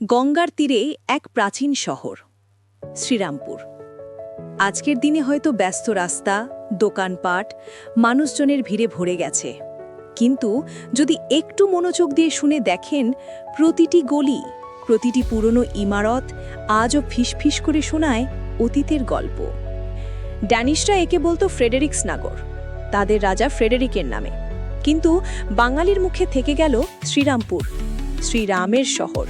গঙ্গার তীরে এক প্রাচীন শহর, শ্রীরামপুর। আজকের দিনে হয়তো ব্যস্ত রাস্তা, দোকানপাট, মানুষজনের ভিড়ে ভরে গেছে। কিন্তু যদি একটু মনোযোগ দিয়ে শুনে দেখেন, প্রতিটি গলি, প্রতিটি পুরনো ইমারত আজও ফিসফিস করে শোনায় অতীতের গল্প। ড্যানিশরা একে বলতো ফ্রেডেরিক্স নাগর, তাদের রাজা ফ্রেডেরিকের নামে। কিন্তু বাঙালির মুখে থেকে গেল শ্রীরামপুর, শ্রীরামের শহর।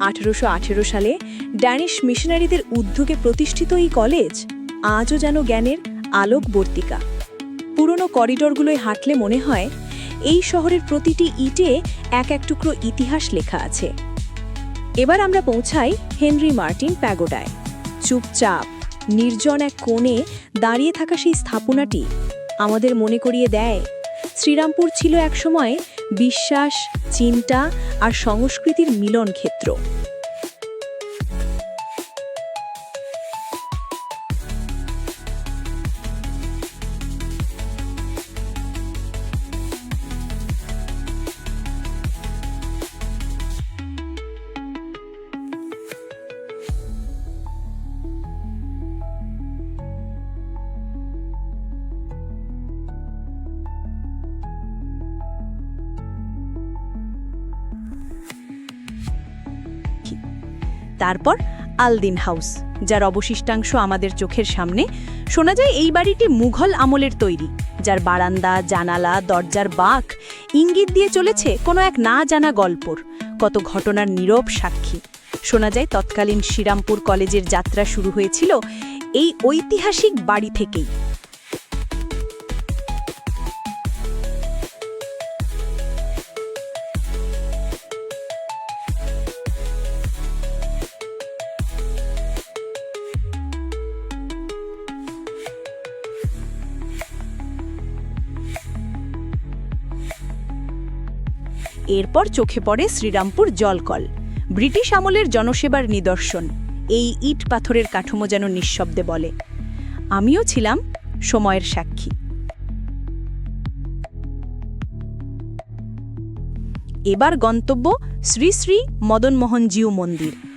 আঠেরোশো সালে ড্যানিশ মিশনারিদের উদ্যোগে প্রতিষ্ঠিত এই কলেজ আজও যেন জ্ঞানের আলোকবর্তিকা। পুরনো করিডরগুলোয় হাঁটলে মনে হয় এই শহরের প্রতিটি ইটে এক এক টুকরো ইতিহাস লেখা আছে। এবার আমরা পৌঁছাই হেনরি মার্টিন প্যাগোডায়। চুপচাপ, নির্জন এক কোণে দাঁড়িয়ে থাকা সেই স্থাপনাটি আমাদের মনে করিয়ে দেয়, শ্রীরামপুর ছিল এক একসময় বিশ্বাস চিন্তা আর সংস্কৃতির মিলন ক্ষেত্র তারপর আলদিন হাউস, যার অবশিষ্টাংশ আমাদের চোখের সামনে। শোনা যায় এই বাড়িটি মুঘল আমলের তৈরি, যার বারান্দা, জানালা, দরজার বাঁক ইঙ্গিত দিয়ে চলেছে কোনো এক না জানা গল্পর, কত ঘটনার নীরব সাক্ষী। শোনা যায় তৎকালীন শ্রীরামপুর কলেজের যাত্রা শুরু হয়েছিল এই ঐতিহাসিক বাড়ি থেকেই। এরপর চোখে পড়ে শ্রীরামপুর জলকল। ব্রিটিশ আমলের জনসেবার নিদর্শন, এই ইট পাথরের কাঠামো যেন নিঃশব্দে বলে। আমিও ছিলাম সময়ের সাক্ষী। এবার গন্তব্য শ্রী শ্রী মদনমোহনজিউ মন্দির।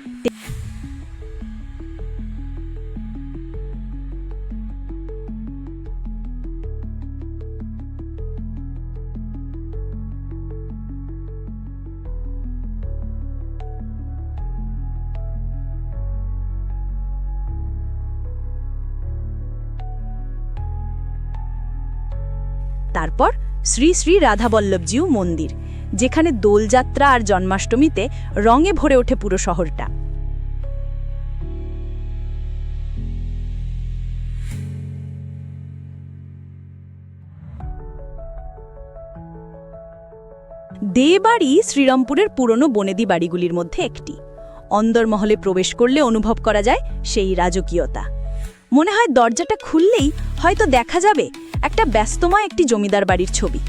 তারপর শ্রী শ্রী রাধাবল্লভজিউ মন্দির, যেখানে দোলযাত্রা আর জন্মাষ্টমীতে রঙে ভরে ওঠে পুরো শহরটা। দে বাড়ি শ্রীরামপুরের পুরনো বনেদি বাড়িগুলির মধ্যে একটি। অন্দরমহলে প্রবেশ করলে অনুভব করা যায় সেই রাজকীয়তা। মনে হয় দরজাটা খুললেই হয়তো দেখা যাবে একটা ব্যস্তময় একটি জমিদার বাড়ির ছবি,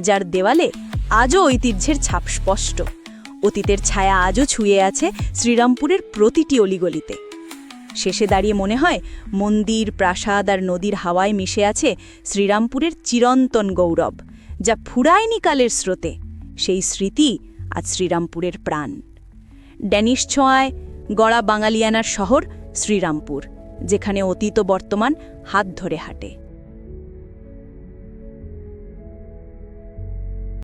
যার দেওয়ালে আজও ঐতিহ্যের ছাপ স্পষ্ট। অতীতের ছায়া আজও ছুঁয়ে আছে শ্রীরামপুরের প্রতিটি অলিগলিতে। শেষে দাঁড়িয়ে মনে হয় মন্দির, প্রাসাদ আর নদীর হাওয়ায় মিশে আছে শ্রীরামপুরের চিরন্তন গৌরব, যা ফুরায়নি কালের স্রোতে। সেই স্মৃতি আজ শ্রীরামপুরের প্রাণ। ড্যানিশ ছোঁয়ায় গড়া বাঙালিয়ানার শহর শ্রীরামপুর, যেখানে অতীত বর্তমান হাত ধরে হাঁটে।